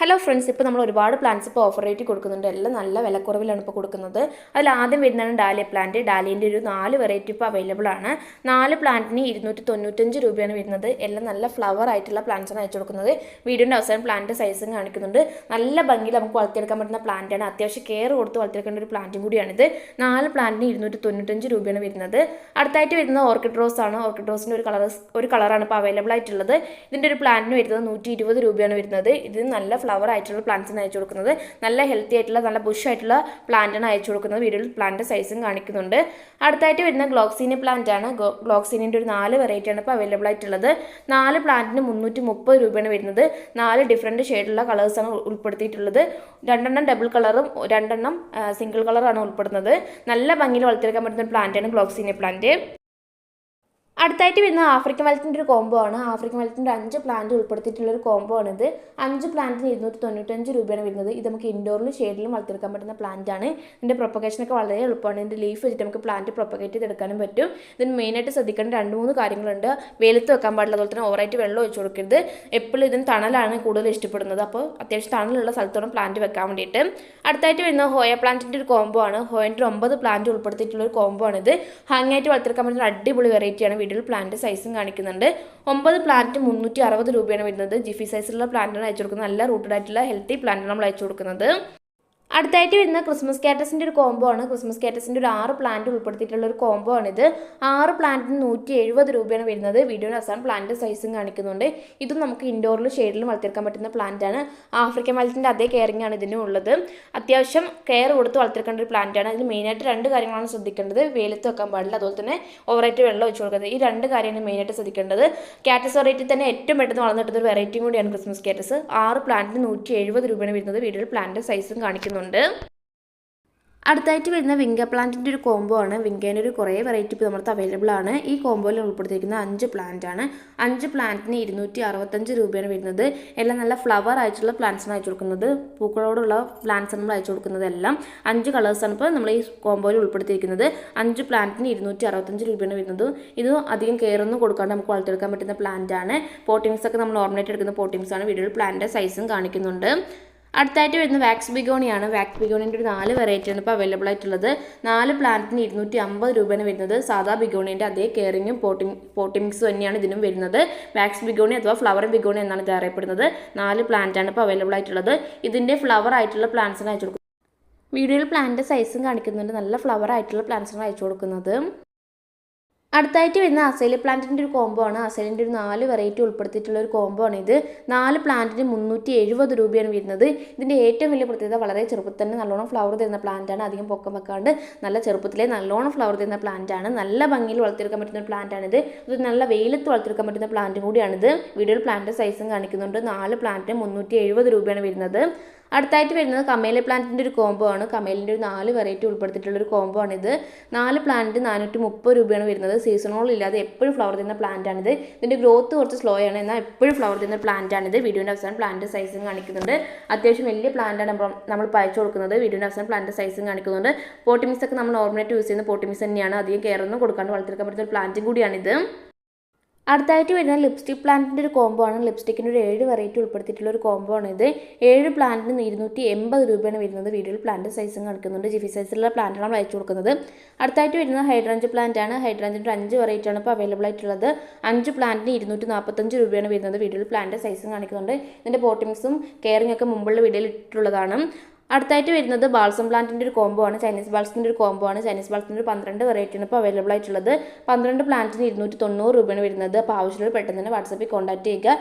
Hello friends ഇപ്പോൾ നമ്മൾ ഒരുപാട് പ്ലാന്റ്സ് ഇപ്പോൾ ഓഫർ റേറ്റ് കൊടുക്കുന്നുണ്ട്. എല്ലാം നല്ല വിലക്കുറവിലാണ് ഇപ്പോൾ കൊടുക്കുന്നത്. അതിൽ ആദ്യം വരുന്നതാണ് ഡാലിയ പ്ലാന്റ് ഡാലിയന്റെ ഒരു നാല് വെറൈറ്റി ഇപ്പോൾ അവൈലബിൾ ആണ്. നാല് പ്ലാന്റിന് ഇരുന്നൂറ്റി തൊണ്ണൂറ്റഞ്ച് രൂപയാണ് വരുന്നത്. എല്ലാം നല്ല ഫ്ലവർ ആയിട്ടുള്ള പ്ലാന്റ്സ് ആണ് അയച്ചു കൊടുക്കുന്നത്. വീഡിയോന്റെ അവസാനം പ്ലാന്റ് സൈസും കാണിക്കുന്നുണ്ട്. നല്ല ഭംഗിയിൽ നമുക്ക് വളർത്തിയെടുക്കാൻ പറ്റുന്ന പ്ലാന്റാണ് അത്യാവശ്യം കെയർ കൊടുത്ത് വളർത്തിയെടുക്കേണ്ട ഒരു പ്ലാന്റും കൂടിയാണിത്. നാല് പ്ലാന്റിന് ഇരുന്നൂറ്റി തൊണ്ണൂറ്റഞ്ച് രൂപയാണ് വരുന്നത്. അടുത്തായിട്ട് വരുന്നത് ഓർക്കിഡ് റോസ് ആണ്. ഓർക്കിഡ് റോസിന്റെ ഒരു കളർ ഒരു കളറാണ് ഇപ്പോൾ അവൈലബിൾ ആയിട്ടുള്ളത്. ഇതിന്റെ ഒരു പ്ലാന്റിന് വരുന്നത് നൂറ്റി ഇരുപത് രൂപയാണ് വരുന്നത്. ഇത് നല്ല ഫ്ലവർ ആയിട്ടുള്ള പ്ലാന്റ്സിന് അയച്ചു കൊടുക്കുന്നത്. നല്ല ഹെൽത്തി ആയിട്ടുള്ള നല്ല ബുഷ് ആയിട്ടുള്ള പ്ലാന്റാണ് അയച്ചു കൊടുക്കുന്നത്. വീഡിയോയിൽ പ്ലാന്റ് സൈസും കാണിക്കുന്നുണ്ട്. അടുത്തായിട്ട് വരുന്ന ഗ്ലോക്സീനി പ്ലാന്റ് ആണ്. ഗ്ലോക്സീനിന്റെ ഒരു നാല് വെറൈറ്റി ആണ് ഇപ്പോൾ അവൈലബിൾ ആയിട്ടുള്ളത്. നാല് പ്ലാന്റിന് മുന്നൂറ്റി മുപ്പത് രൂപയാണ് വരുന്നത്. നാല് ഡിഫറെന്റ് ഷെയ്ഡുള്ള കളേഴ്സാണ് ഉൾപ്പെടുത്തിയിട്ടുള്ളത്. രണ്ടെണ്ണം ഡബിൾ കളറും രണ്ടെണ്ണം സിംഗിൾ കളറാണ് ഉൾപ്പെടുന്നത്. നല്ല ഭംഗിയിൽ വളർത്തിയെടുക്കാൻ പറ്റുന്ന ഒരു പ്ലാന്റാണ് ഗ്ലോക്സീനി പ്ലാന്റ് അടുത്തായിട്ട് വരുന്ന ആഫ്രിക്കൻ മലത്തിന്റെ ഒരു കോംബോ ആണ്. ആഫ്രിക്കൻ മലത്തിന്റെ അഞ്ച് പ്ലാന്റ് ഉൾപ്പെടുത്തിയിട്ടുള്ള ഒരു കോംബോ ആണിത്. അഞ്ച് പ്ലാന്റിന് ഇരുന്നൂറ്റി തൊണ്ണൂറ്റഞ്ച് രൂപയാണ് വരുന്നത്. ഇത് നമുക്ക് ഇൻഡോറിലും ഷെയ്ഡിലും വളർത്തിയെടുക്കാൻ പറ്റുന്ന പ്ലാന്റ് ആണ്. ഇതിന്റെ പ്രൊപ്പഗേഷനൊക്കെ വളരെ എളുപ്പമാണ്. ഇതിന്റെ ലീഫ് വെച്ചിട്ട് നമുക്ക് പ്ലാന്റ് പ്രൊപ്പഗേറ്റ് ചെയ്തെടുക്കാനും പറ്റും. ഇതിന് മെയിനായിട്ട് ശ്രദ്ധിക്കേണ്ട രണ്ട് മൂന്ന് കാര്യങ്ങളുണ്ട്. വെയിലത്ത് വെക്കാൻ പാടില്ല. അതുപോലെ തന്നെ ഓവറായിട്ട് വെള്ളം ഒഴിച്ചു കൊടുക്കരുത്. എപ്പോഴും ഇതിന് തണലാണ് കൂടുതൽ ഇഷ്ടപ്പെടുന്നത്. അപ്പോൾ അത്യാവശ്യം തണലുള്ള സ്ഥലത്തോളം പ്ലാന്റ് വെക്കാൻ വേണ്ടിയിട്ട്. അടുത്തായിട്ട് വരുന്ന ഹോയ പ്ലാന്റിന്റെ ഒരു കോംബോ ആണ്. ഹോയന്റെ ഒമ്പത് പ്ലാന്റ് ഉൾപ്പെടുത്തിയിട്ടുള്ള ഒരു കോംബോ ആണിത്. ഹാങ് ആയിട്ട് വളർത്തിയെടുക്കാൻ പറ്റുന്ന അടിപൊളി വെറൈറ്റിയാണ് വീഡിയോയിൽ പ്ലാന്റ് സൈസും കാണിക്കുന്നുണ്ട്. ഒമ്പത് പ്ലാന്റ് മുന്നൂറ്റി അറുപത് രൂപയാണ് വരുന്നത്. ജിഫി സൈസിലുള്ള പ്ലാന്റാണ് അയച്ചു കൊടുക്കുന്നത് നല്ല റൂട്ടഡ് ആയിട്ടുള്ള ഹെൽത്തി പ്ലാന്റാണ് നമ്മൾ അയച്ചു കൊടുക്കുന്നത് അടുത്തായിട്ട് വരുന്ന ക്രിസ്മസ് കാറ്റസിന്റെ ഒരു കോംബോ ആണ്. ക്രിസ്മസ് കാറ്റസിന്റെ ഒരു ആറ് പ്ലാന്റ് ഉൾപ്പെടുത്തിയിട്ടുള്ള ഒരു കോംബോ ആണിത്. ആറ് പ്ലാന്റിന് നൂറ്റി എഴുപത് രൂപയാണ് വരുന്നത്. വീഡിയോയുടെ അവസാനം പ്ലാന്റ് സൈസും കാണിക്കുന്നുണ്ട്. ഇതും നമുക്ക് ഇൻഡോറിലും ഷെയ്ഡിലും വളർത്തിയെടുക്കാൻ പറ്റുന്ന പ്ലാന്റ് ആണ്. ആഫ്രിക്കൻ മലത്തിന്റെ അതേ കെയറിംഗ് ആണ് ഇതിനും ഉള്ളത്. അത്യാവശ്യം കെയർ കൊടുത്ത് വളർത്തിയെടുക്കേണ്ട ഒരു പ്ലാന്റ് ആണ്. അതിൽ മെയിനായിട്ട് രണ്ട് കാര്യങ്ങളാണ് ശ്രദ്ധിക്കേണ്ടത്. വെയിലത്ത് വെക്കാൻ പാടില്ല. അതുപോലെ തന്നെ ഓവറായിട്ട് വെള്ളം ഒഴിച്ചു കൊടുക്കുന്നത്. ഈ രണ്ട് കാര്യമാണ് മെയിനായിട്ട് ശ്രദ്ധിക്കേണ്ടത്. കാറ്റസ് വെറൈറ്റി തന്നെ ഏറ്റവും പെട്ടെന്ന് വളർന്നിട്ടുള്ള ഒരു വെറൈറ്റിയും കൂടിയാണ് ക്രിസ്മസ് കാറ്റസ് ആറ് പ്ലാന്റിന് നൂറ്റി എഴുപത് രൂപയാണ് വരുന്നത്. വീഡിയോയിൽ പ്ലാന്റ് സൈസും കാണിക്കുന്നുണ്ട് അടുത്തായിട്ട് വരുന്ന വിങ്ക പ്ലാന്റിന്റെ ഒരു കോംബോ ആണ്. വിങ്കേന്റെ ഒരു കുറേ വെറൈറ്റി ഇപ്പോൾ നമ്മുടെ അവൈലബിൾ ആണ്. ഈ കോംബോയിൽ ഉൾപ്പെടുത്തിയിരിക്കുന്ന അഞ്ച് പ്ലാന്റ് ആണ്. അഞ്ച് പ്ലാന്റിന് ഇരുന്നൂറ്റി അറുപത്തഞ്ച് രൂപയാണ് വരുന്നത്. എല്ലാം നല്ല ഫ്ലവർ ആയിട്ടുള്ള പ്ലാന്റ്സാണ് അയച്ചു കൊടുക്കുന്നത്. പൂക്കളോടുള്ള പ്ലാന്റ്സ് നമ്മൾ അയച്ചു കൊടുക്കുന്നത് എല്ലാം. അഞ്ച് കളേഴ്സാണ് ഇപ്പോൾ നമ്മൾ ഈ കോംബോയിൽ ഉൾപ്പെടുത്തിയിരിക്കുന്നത്. അഞ്ച് പ്ലാന്റിന് ഇരുന്നൂറ്റി അറുപത്തഞ്ച് രൂപയാണ് വരുന്നത്. ഇത് അധികം കെയർ ഒന്നും കൊടുക്കാണ്ട് നമുക്ക് വളർത്തിയെടുക്കാൻ പറ്റുന്ന പ്ലാന്റ് ആണ്. പോട്ടിങ്സ് ഒക്കെ നമ്മൾ നോർമലായിട്ട് എടുക്കുന്ന പോട്ടിങ്സ് ആണ്. വീഡിയോയിൽ പ്ലാന്റിന്റെ സൈസും കാണിക്കുന്നുണ്ട്. അടുത്തായിട്ട് വരുന്ന വാക്സ് ബിഗോണിയാണ് വാക്സ് ബിഗോണിന്റെ ഒരു നാല് വെറൈറ്റിയാണ് ഇപ്പോൾ അവൈലബിൾ ആയിട്ടുള്ളത്. നാല് പ്ലാന്റിന് ഇരുന്നൂറ്റി അമ്പത് രൂപയാണ് വരുന്നത്. സാധാ ബിഗോണിന്റെ അതേ കെയറിങ്ങും പോട്ടിംഗ് പോട്ടിംഗ്സ് തന്നെയാണ് ഇതിനും വരുന്നത്. വാക്സ് ബിഗോണി അഥവാ ഫ്ലവർ ബിഗോണി എന്നാണ് ഇത് അറിയപ്പെടുന്നത്. നാല് പ്ലാന്റാണ് ഇപ്പോൾ അവൈലബിൾ ആയിട്ടുള്ളത്. ഇതിന്റെ ഫ്ലവർ ആയിട്ടുള്ള പ്ലാന്റ്സിന് അയച്ചു കൊടുക്കും വീഡിയോയിൽ പ്ലാന്റിന്റെ സൈസും കാണിക്കുന്നുണ്ട്. നല്ല ഫ്ലവർ ആയിട്ടുള്ള പ്ലാന്റ്സാണ് അയച്ചു കൊടുക്കുന്നത്. അടുത്തായിട്ട് വരുന്ന അസൈല പ്ലാന്റിന്റെ ഒരു കോംബോ ആണ്. അസൈലിന്റെ ഒരു നാല് വെറൈറ്റി ഉൾപ്പെടുത്തിയിട്ടുള്ള ഒരു കോംബോ ആണ് ഇത്. നാല് പ്ലാന്റിന് മുന്നൂറ്റി എഴുപത് രൂപയാണ് വരുന്നത്. ഇതിന്റെ ഏറ്റവും വലിയ പ്രത്യേകത വളരെ ചെറുപ്പത്തിൽ തന്നെ നല്ലോണം ഫ്ലവർ തരുന്ന പ്ലാന്റാണ് അധികം പൊക്കം വെക്കാണ്ട് നല്ല ചെറുപ്പത്തിലെ നല്ലോണം ഫ്ലവർ തരുന്ന പ്ലാന്റ് ആണ്. നല്ല ഭംഗിയിൽ വളർത്തിയെടുക്കാൻ പറ്റുന്ന ഒരു പ്ലാന്റ് ആണിത് ഇത്. നല്ല വെയിലത്ത് വളർത്തിയെടുക്കാൻ പറ്റുന്ന പ്ലാന്റും കൂടിയാണിത് വീഡിയോയിൽ പ്ലാന്റ് സൈസും കാണിക്കുന്നുണ്ട്. നാല് പ്ലാന്റിന് മുന്നൂറ്റി എഴുപത് രൂപയാണ് വരുന്നത്. അടുത്തായിട്ട് വരുന്നത് കമേല പ്ലാന്റിന്റെ ഒരു കോംബോ ആണ്. കമേലിന്റെ ഒരു നാല് വെറൈറ്റി ഉൾപ്പെടുത്തിയിട്ടുള്ള ഒരു കോംബോ ആണിത്. നാല് പ്ലാന്റ് നാനൂറ്റി മുപ്പത് രൂപയാണ് വരുന്നത്. സീസണോൾ ഇല്ലാതെ എപ്പോഴും ഫ്ലവർ തരുന്ന പ്ലാന്റ് ആണിത്. ഇതിന്റെ ഗ്രോത്ത് കുറച്ച് സ്ലോ ആണ്. എന്നാൽ എപ്പോഴും ഫ്ലവർ തരുന്ന പ്ലാന്റ് ആണിത്. വീഡിയോന്റെ അവസാനം പ്ലാന്റ് സൈസും കാണിക്കുന്നുണ്ട്. അത്യാവശ്യം വലിയ പ്ലാന്റാണ് നമ്മൾ പയച്ചു കൊടുക്കുന്നത്. വീഡിയോന്റെ അവസാനം പ്ലാന്റ് സൈസും കാണിക്കുന്നുണ്ട്. പോട്ടിമിക്സ് ഒക്കെ നമ്മൾ നോർമലായിട്ട് യൂസ് ചെയ്യുന്ന പോട്ടിമിക്സ് തന്നെയാണ്. അധികം കെയർ ഒന്നും കൊടുക്കാണ്ട് വളർത്തിയെടുക്കാൻ പറ്റുന്ന ഒരു പ്ലാന്റും കൂടിയാണിത്. അടുത്തായിട്ട് വരുന്ന ലിപ്സ്റ്റിക് പ്ലാന്റിന്റെ ഒരു കോംബോ ആണ്. ലിപ്സ്റ്റിക്കിന്റെ ഒരു ഏഴ് വെറൈറ്റി ഉൾപ്പെടുത്തിയിട്ടുള്ള ഒരു കോംബോ ആണ് ഇത്. ഏഴ് പ്ലാന്റിന് ഇരുന്നൂറ്റി എൺപത് രൂപയാണ് വരുന്നത്. വീഡിയോയിൽ പ്ലാന്റ് സൈസും കാണിക്കുന്നുണ്ട്. ജിഫി സൈസിലുള്ള പ്ലാന്റാണ് നമ്മൾ അയച്ചു കൊടുക്കുന്നത്. അടുത്തായിട്ട് വരുന്നത് ഹൈഡ്രഞ്ച് പ്ലാന്റ് ആണ്. ഹൈഡ്രഞ്ചിന്റെ അഞ്ച് വെറൈറ്റി ആണ് ഇപ്പോൾ അവൈലബിൾ ആയിട്ടുള്ളത്. അഞ്ച് പ്ലാന്റിന് ഇരുന്നൂറ്റി നാൽപ്പത്തഞ്ച് രൂപയാണ് വരുന്നത്. വീഡിയോയിൽ പ്ലാന്റ് സൈസും കാണിക്കുന്നുണ്ട്. ഇതിന്റെ പോട്ടിങ്സും കെയറിംഗ് ഒക്കെ മുമ്പുള്ള വീഡിയോയിൽ ഇട്ടിട്ടുള്ളതാണ്. അടുത്തായിട്ട് വരുന്നത് ബാൾസം പ്ലാന്റിന്റെ ഒരു കോംബോ ആണ്. ചൈനീസ് ബാൾസിന്റെ ഒരു കോംബോ ആണ്. ചൈനീസ് ബാൾസിന്റെ ഒരു പന്ത്രണ്ട് വെറൈറ്റിയാണ് ഇപ്പോൾ അവൈലബിൾ ആയിട്ടുള്ളത്. പന്ത്രണ്ട് പ്ലാന്റിന് ഇരുന്നൂറ്റി തൊണ്ണൂറ് രൂപയാണ് വരുന്നത്. അപ്പോൾ ആവശ്യമുള്ള പെട്ടെന്ന് തന്നെ വാട്സപ്പിൽ കോൺടാക്ട് ചെയ്യുക.